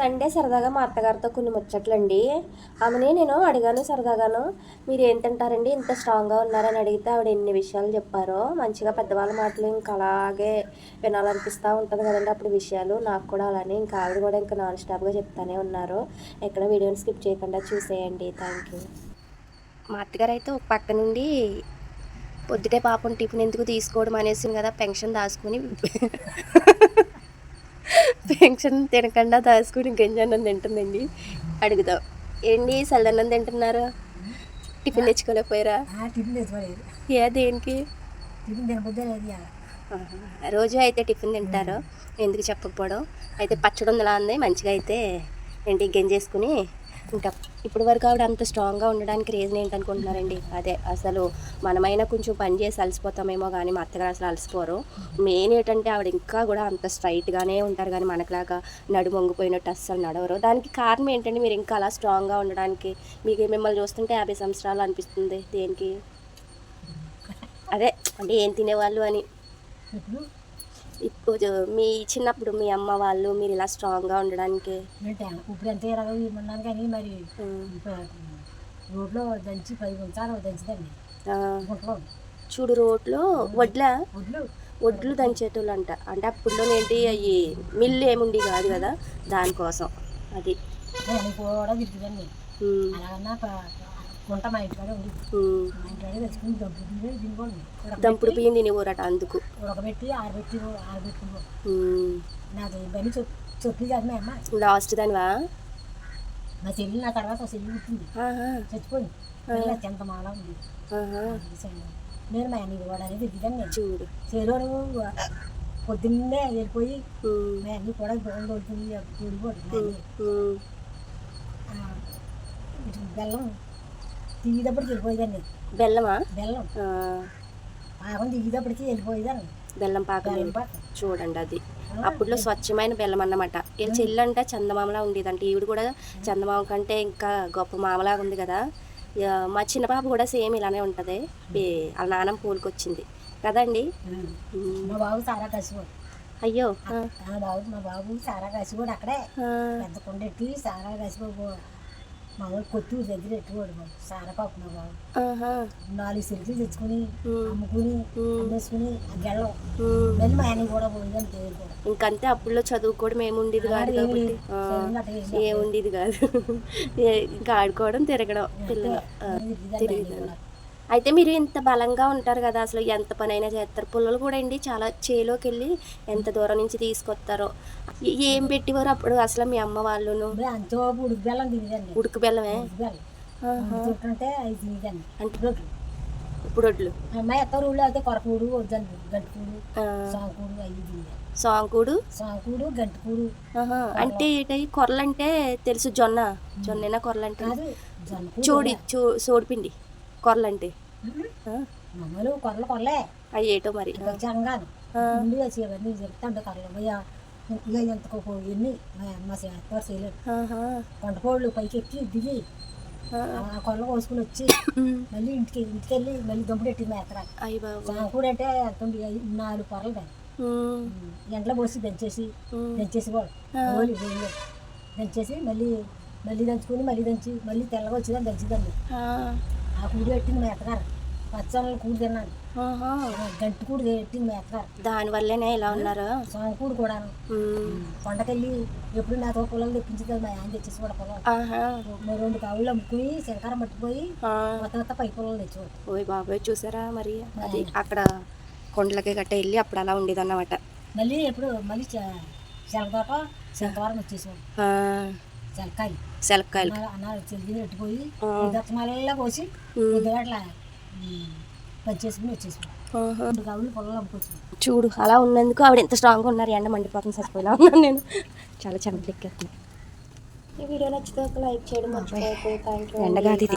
Sunday సరదాగా మా అత్తగారితో కొన్ని ముచ్చట్లండి. ఆమెని నేను అడిగాను సరదాగాను మీరు ఏం తింటారండి ఇంత స్ట్రాంగ్గా ఉన్నారని అడిగితే ఆవిడ ఎన్ని విషయాలు చెప్పారో. మంచిగా పెద్దవాళ్ళ మాటలు ఇంకా అలాగే వినాలనిపిస్తూ ఉంటుంది కదండి అప్పుడు విషయాలు. నాకు కూడా అలానే ఇంకా ఆవిడ కూడా ఇంకా నాన్ స్టాప్గా చెప్తానే ఉన్నారు. ఎక్కడ వీడియోని స్కిప్ చేయకుండా చూసేయండి. Thank you. మా అత్తగారు అయితే ఒక పక్క నుండి పొద్దుటే పాపం టిఫిన్ ఎందుకు తీసుకోవడం అనేసింది కదా పెన్షన్ దాచుకుని పెన్షన్ తినకుండా దాచుకుని గంజన్నం తింటుందండి. అడుగుదాం. ఏంటి చల్లన్నం తింటున్నారు? టిఫిన్ తెచ్చుకోలేకపోయారా? టిఫిన్ తెచ్చుకోలేదు. ఏ దేనికి? టిఫిన్ తినబుద్దే. రోజు అయితే టిఫిన్ తింటారు. ఎందుకు చెప్పకపోవడం? అయితే పచ్చడి ఉందిలా ఉంది మంచిగా అయితే ఏంటి గంజేసుకుని ఇంకా ఇప్పటి వరకు ఆవిడ అంత స్ట్రాంగ్గా ఉండడానికి రీజన్ ఏంటనుకుంటున్నారండి? అదే అసలు మనమైనా కొంచెం పని చేసి అలసిపోతామేమో కానీ మా అత్తగారు అసలు అలసిపోరు. మెయిన్ ఏంటంటే ఆవిడ ఇంకా కూడా అంత స్ట్రైట్గానే ఉంటారు కానీ మనకులాగా నడు వంగిపోయినట్టు అస్సలు నడవరు. దానికి కారణం ఏంటంటే మీరు ఇంకా అలా స్ట్రాంగ్గా ఉండడానికి మీకు మిమ్మల్ని చూస్తుంటే యాభై సంవత్సరాలు అనిపిస్తుంది దేనికి? అదే అంటే ఏం తినేవాళ్ళు అని. ఇప్పుడు మీ చిన్నప్పుడు మీ అమ్మ వాళ్ళు మీరు ఇలా స్ట్రాంగ్గా ఉండడానికి? అంటే ఇప్పుడు ఎంత ఇరవై ఉన్నాను కానీ మరి రోడ్లో దంచి పది ఉంచాలి దంచుదండి. గుంటలో చూడు రోడ్లో వడ్ల? వడ్లు. దంచేటోళ్ళు అంట. అంటే అప్పుడులో ఏంటి అవి మిల్లు ఏముండి కాదు కదా దానికోసం. అది. కూడా తిరుగుదండి అలాగన్నా మా ఇంటికాడే ఉంది. ఉమ్. మా ఇంటికాడే తెచ్చుకుని దొబ్బు తినుకోండి దంపుడు బియ్యం తినేవారట అందుకు. ఉడకబెట్టి ఆరబెట్టి ఆరబెట్టుకో. నాకు ఇవన్నీ చెప్పు చెప్పి కాదు మా అమ్మ. లాస్ట్ దానివా? మా చెల్లి నా తర్వాత చెల్లి పుట్టింది. చచ్చిపోయింది. ఎంత మాల ఉంది. నేను మా అన్నయ్య కూడా అనేది తిరిగాను చూడు. చేలోను పొద్దున్నే వెళ్ళిపోయి మా అన్ని కూడా గోడ కొడుతుంది ఉమ్. బెల్లం దిగేటప్పటికి వెళ్ళిపోయేదాన్ని. బెల్లమా? బెల్లం. పాకం దిగేటప్పటికి వెళ్ళిపోయేదాన్ని. బెల్లం పాకం చూడండి అది. అప్పట్లో స్వచ్ఛమైన బెల్లం అన్నమాట. వీళ్ళ చెల్లి అంటే చందమామలా ఉండేదంటే. ఈవిడ కూడా చందమామ కంటే ఇంకా గొప్ప మామలాగా ఉంది కదా. మా చిన్న పాప కూడా సేమ్ ఇలానే ఉంటుంది. వాళ్ళ నాన్నమ్మ పూలకొచ్చింది. కదండి. మా బాబు సారా కసిపోడు. అయ్యో బాబు మా బాబు సారా కసిపోడు అక్కడే. పెద్ద కొండెట్టి సారా కసిపోడు మా వాడు కొత్తూరు దగ్గర ఎట్టుకోడు బాబు. సారా పాపు మా బాబు నాలుగు సిరికలు తెచ్చుకుని అమ్ముకుని అమ్మేసుకుని. మళ్ళీ మా కూడా పోయిందని పేరు కూడా. ఇంకంతే అప్పుల్లో చదువుకోవడం ఏముండేది కాదు కాబట్టి. ఏముండేది కాదు. ఇంకా ఆడుకోవడం తిరగడం పిల్లలు. కూడా. అయితే మీరు ఇంత బలంగా ఉంటారు కదా అసలు ఎంత పనైనా చేస్తారు. పుల్లలు కూడా అండి చాలా చేలోకి వెళ్ళి ఎంత దూరం నుంచి తీసుకొస్తారో. ఏ- పెట్టేవారు అప్పుడు అసలు మీ అమ్మ వాళ్ళును? ఉడికి బెల్లమే? అంటే ఇప్పుడు వడ్లు. కొరకూడు గంటికూడు సాంకూడు అవి సాంకుడు సాంకూడు గంటికూడు. ఆహా. అంటే ఏంటి? కొర్రలు అంటే తెలుసు జొన్న? జొన్నైనా కొర్రలు అంటే కాదు జనకూడు చూడి చూ సోడిపిండి. ఆ, మామూలు కొరలు కొరలే. అవి ఏటో మరి జంగాను. ముందు వచ్చి అవన్నీ చెప్తాండు కర్రలు అయ్యా ఇక ఎంత ఎన్ని? మా చేస్తారు చేయలేదు. కొండపోళ్ళు పైకి ఎక్కి దిగి ఆ, కొరలు కోసుకుని వచ్చి. మళ్ళీ ఇంటికి ఇంటికి వెళ్ళి మళ్ళీ దుంపడు ఎట్టి బాబు సాంకూడు అంటే ఎంత నాలుగు కొరలు దాన్ని ఎంట్లో పోసి దంచేసి. దంచేసి కూడా దంచేసి మళ్ళీ మళ్ళీ దంచుకుని మళ్ళీ దంచి మళ్ళీ తెల్లగా వచ్చిందని దంచిదండి ఆ, కూడి పెట్టింది మేతగారు పచ్చళ్ళు కూడి తిన్నాను. గంటి కూడి పెట్టింది మేతగారు దానివల్లనే ఇలా ఉన్నారు? సోమకూడు కూడాను. ఉమ్. కొండకెళ్ళి ఎప్పుడు నాతో పొలం తెప్పించింది మా ఆయన తెచ్చేసి కూడా పొలం రెండు కావులు అమ్ముకుని శంకారం పట్టుకుపోయి ఆ. మొత్తం మొత్తం పై పొలం తెచ్చేవాడు ఓయ్ బాబాయ్ చూసారా మరి? అది అక్కడ కొండలకి గట్ట వెళ్ళి అప్పుడు అలా ఉండేది అన్నమాట మళ్ళీ ఎప్పుడు మళ్ళీ శనగతోట శంకవారం వచ్చేసేవాడు శనక్కాయలు శలక్కాయలు అన్నారు- అన్నారు చెల్లి పెట్టిపోయి ఆ. దత్తమాలలో. కొద్దిగా అట్లా పనిచేసుకుని అమ్ముకొచ్చింది చూడు అలా ఉన్నందుకు ఆవిడ ఎంత స్ట్రాంగ్గా ఉన్నారు. ఎండ మండిపోతుంది చచ్చిపోయినా ఉన్నాను నేను. చాలా చెమటలెక్కేస్తుంది ఈ వీడియో నచ్చితే ఒక లైక్ చేయడం మర్చిపోతే థ్యాంక్ యూ ఎండగాది ఇది.